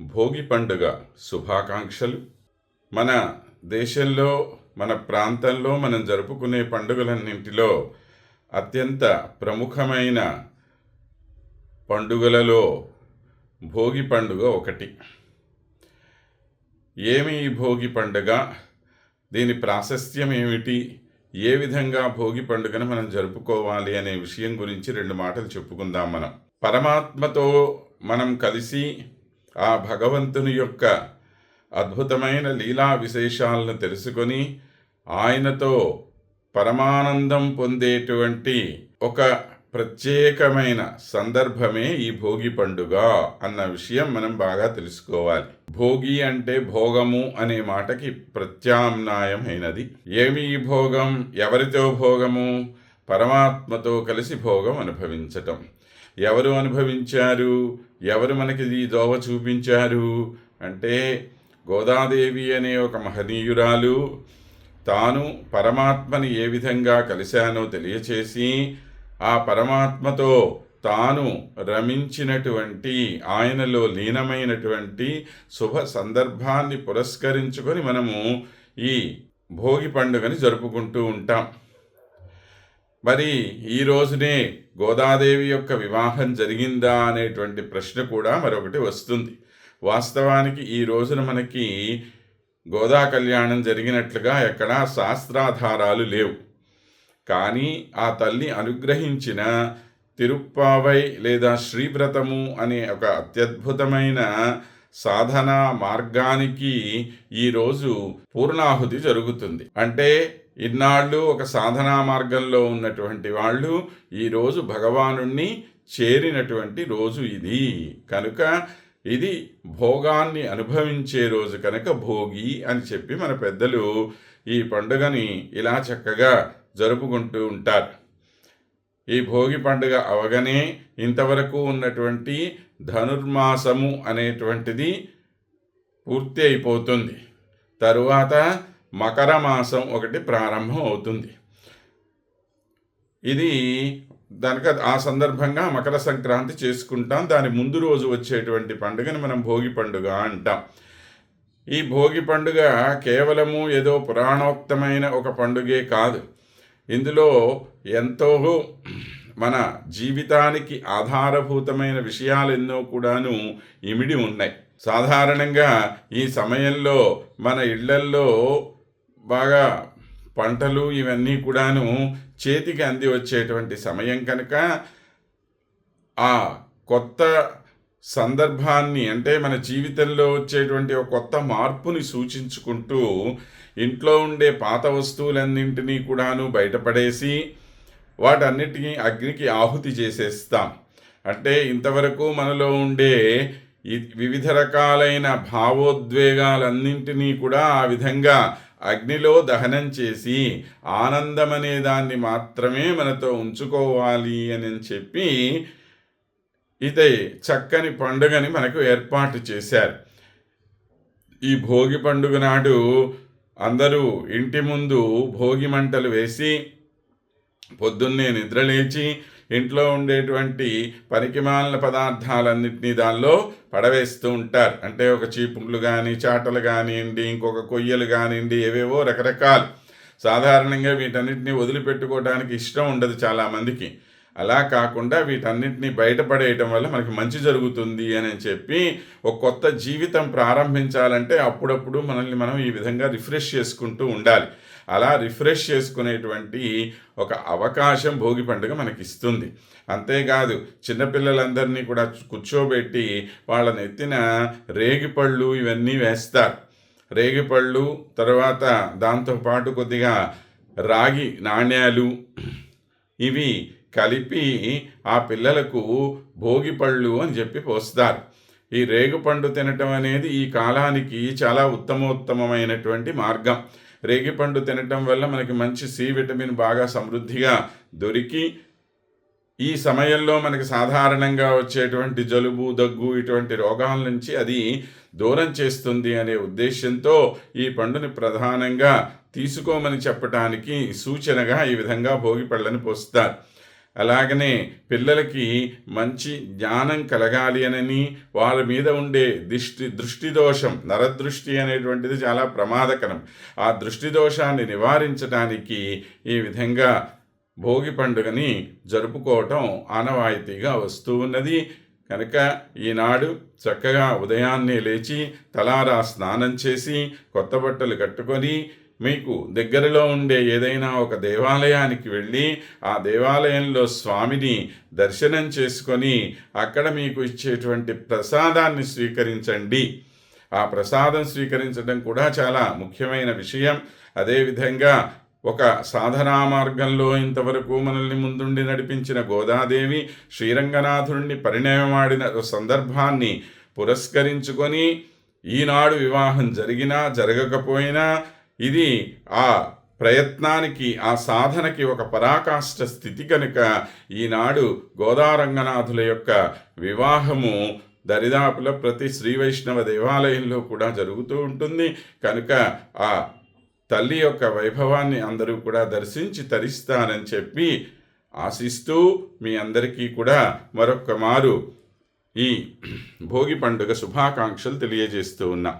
భోగి పండుగ శుభాకాంక్షలు. మన దేశంలో మన ప్రాంతంలో మనం జరుపుకునే పండుగలన్నింటిలో అత్యంత ప్రముఖమైన పండుగలలో భోగి పండుగ ఒకటి. ఏమి ఈ భోగి పండుగ? దీని ప్రాశస్త్యం ఏమిటి? ఏ విధంగా భోగి పండుగను మనం జరుపుకోవాలి అనే విషయం గురించి రెండు మాటలు చెప్పుకుందాం మనం. పరమాత్మతో మనం కలిసి ఆ భగవంతుని యొక్క అద్భుతమైన లీలా విశేషాలను తెలుసుకొని ఆయనతో పరమానందం పొందేటువంటి ఒక ప్రత్యేకమైన సందర్భమే ఈ భోగి పండుగ అన్న విషయం మనం బాగా తెలుసుకోవాలి. భోగి అంటే భోగము అనే మాటకి ప్రత్యామ్నాయం అయినది. ఏమి ఈ భోగం? ఎవరితో భోగము? పరమాత్మతో కలిసి భోగం అనుభవించటం. ఎవరు అనుభవించారు? ఎవరు మనకి ఈ దోవ చూపించారు? అంటే గోదాదేవి అనే ఒక మహనీయురాలు తాను పరమాత్మని ఏ విధంగా కలిశానో తెలియచేసి ఆ పరమాత్మతో తాను రమించినటువంటి ఆయనలో లీనమైనటువంటి శుభ సందర్భాన్ని పురస్కరించుకొని మనము ఈ భోగి పండుగని జరుపుకుంటూ ఉంటాం. మరి ఈ రోజునే గోదాదేవి యొక్క వివాహం జరిగిందా అనేటువంటి ప్రశ్న కూడా మరొకటి వస్తుంది. వాస్తవానికి ఈ రోజున మనకి గోదా కళ్యాణం జరిగినట్లుగా ఎక్కడా శాస్త్రాధారాలు లేవు. కానీ ఆ తల్లి అనుగ్రహించిన తిరుప్పావై లేదా శ్రీవ్రతము అనే ఒక అత్యద్భుతమైన సాధన మార్గానికి ఈరోజు పూర్ణాహుతి జరుగుతుంది. అంటే ఇన్నాళ్ళు ఒక సాధనా మార్గంలో ఉన్నటువంటి వాళ్ళు ఈరోజు భగవానుణ్ణి చేరినటువంటి రోజు ఇది. కనుక ఇది భోగాన్ని అనుభవించే రోజు కనుక భోగి అని చెప్పి మన పెద్దలు ఈ పండుగని ఇలా చక్కగా జరుపుకుంటూ ఉంటారు. ఈ భోగి పండుగ అవగానే ఇంతవరకు ఉన్నటువంటి ధనుర్మాసము అనేటువంటిది పూర్తి అయిపోతుంది తరువాత మకర మాసం ఒకటి ప్రారంభం అవుతుంది. ఇది దానిక ఆ సందర్భంగా మకర సంక్రాంతి చేసుకుంటాం. దాని ముందు రోజు వచ్చేటువంటి పండుగని మనం భోగి పండుగ అంటాం. ఈ భోగి పండుగ కేవలము ఏదో పురాణోక్తమైన ఒక పండుగే కాదు. ఇందులో ఎంతో మన జీవితానికి ఆధారభూతమైన విషయాలు ఎన్నో కూడాను ఇమిడి ఉన్నాయి. సాధారణంగా ఈ సమయంలో మన ఇళ్ళల్లో బాగా పంటలు ఇవన్నీ కూడాను చేతికి అంది వచ్చేటువంటి సమయం కనుక ఆ కొత్త సందర్భాన్ని అంటే మన జీవితంలో వచ్చేటువంటి ఒక కొత్త మార్పుని సూచించుకుంటూ ఇంట్లో ఉండే పాత వస్తువులన్నింటినీ కూడాను బయటపడేసి వాటన్నిటినీ అగ్నికి ఆహుతి చేసేస్తాం. అంటే ఇంతవరకు మనలో ఉండే వివిధ రకాలైన భావోద్వేగాలన్నింటినీ కూడా ఆ విధంగా అగ్నిలో దహనం చేసి ఆనందమనే దాన్ని మాత్రమే మనతో ఉంచుకోవాలి అని చెప్పి ఇదే చక్కని పండుగని మనకు ఏర్పాటు చేశారు. ఈ భోగి పండుగ నాడు అందరూ ఇంటి ముందు భోగి మంటలు వేసి పొద్దున్నే నిద్రలేచి ఇంట్లో ఉండేటువంటి పనికిమాలిన పదార్థాలన్నింటినీ దానిలో పడవేస్తూ ఉంటారు. అంటే ఒక చీపుళ్ళు కానీ చాటలు కానివ్వండి ఇంకొక కొయ్యలు కానివ్వండి ఏవేవో రకరకాలు. సాధారణంగా వీటన్నిటిని వదిలిపెట్టుకోవడానికి ఇష్టం ఉండదు చాలామందికి. అలా కాకుండా వీటన్నిటిని బయటపడేయటం వల్ల మనకి మంచి జరుగుతుంది అని చెప్పి ఒక కొత్త జీవితం ప్రారంభించాలంటే అప్పుడప్పుడు మనల్ని మనం ఈ విధంగా రిఫ్రెష్ చేసుకుంటూ ఉండాలి. అలా రిఫ్రెష్ చేసుకునేటువంటి ఒక అవకాశం భోగి పండుగ మనకి ఇస్తుంది అంతేకాదు చిన్నపిల్లలందరినీ కూడా కూర్చోబెట్టి వాళ్ళని ఎత్తిన రేగిపళ్ళు ఇవన్నీ వేస్తారు. రేగిపళ్ళు తర్వాత దాంతోపాటు కొద్దిగా రాగి నాణ్యాలు ఇవి కలిపి ఆ పిల్లలకు భోగిపళ్ళు అని చెప్పి పోస్తారు. ఈ రేగుపండు తినటం అనేది ఈ కాలానికి చాలా ఉత్తమోత్తమమైనటువంటి మార్గం. రేగిపండు తినటం వల్ల మనకి మంచి సి విటమిన్ బాగా సమృద్ధిగా దొరికి ఈ సమయంలో మనకి సాధారణంగా వచ్చేటువంటి జలుబు దగ్గు ఇటువంటి రోగాల నుంచి అది దూరం చేస్తుంది అనే ఉద్దేశంతో ఈ పండుని ప్రధానంగా తీసుకోమని చెప్పటానికి సూచనగా ఈ విధంగా భోగి పళ్ళని పోస్తారు. అలాగనే పిల్లలకి మంచి జ్ఞానం కలగాలి అనని వాళ్ళ మీద ఉండే దిష్టి దృష్టి దోషం నరదృష్టి అనేటువంటిది చాలా ప్రమాదకరం. ఆ దృష్టి దోషాన్ని నివారించడానికి ఈ విధంగా భోగి పండుగని జరుపుకోవటం ఆనవాయితీగా వస్తూ ఉన్నది. కనుక ఈనాడు చక్కగా ఉదయాన్నే లేచి తలారా స్నానం చేసి కొత్త బట్టలు కట్టుకొని మీకు దగ్గరలో ఉండే ఏదైనా ఒక దేవాలయానికి వెళ్ళి ఆ దేవాలయంలో స్వామిని దర్శనం చేసుకొని అక్కడ మీకు ఇచ్చేటువంటి ప్రసాదాన్ని స్వీకరించండి. ఆ ప్రసాదం స్వీకరించడం కూడా చాలా ముఖ్యమైన విషయం. అదేవిధంగా ఒక సాధనా మార్గంలో ఇంతవరకు మనల్ని ముందుండి నడిపించిన గోదాదేవి శ్రీరంగనాథుడిని పరిణయమాడిన సందర్భాన్ని పురస్కరించుకొని ఈనాడు వివాహం జరిగినా జరగకపోయినా ఇది ఆ ప్రయత్నానికి ఆ సాధనకి ఒక పరాకాష్ట స్థితి కనుక ఈనాడు గోదారంగనాథుల యొక్క వివాహము దరిదాపుల ప్రతి శ్రీ వైష్ణవ దేవాలయంలో కూడా జరుగుతూ ఉంటుంది. కనుక ఆ తల్లి యొక్క వైభవాన్ని అందరూ కూడా దర్శించి తరిస్తానని చెప్పి ఆశిస్తూ మీ అందరికీ కూడా మరొక్క మారు ఈ భోగి పండుగ శుభాకాంక్షలు తెలియజేస్తూ ఉన్నా.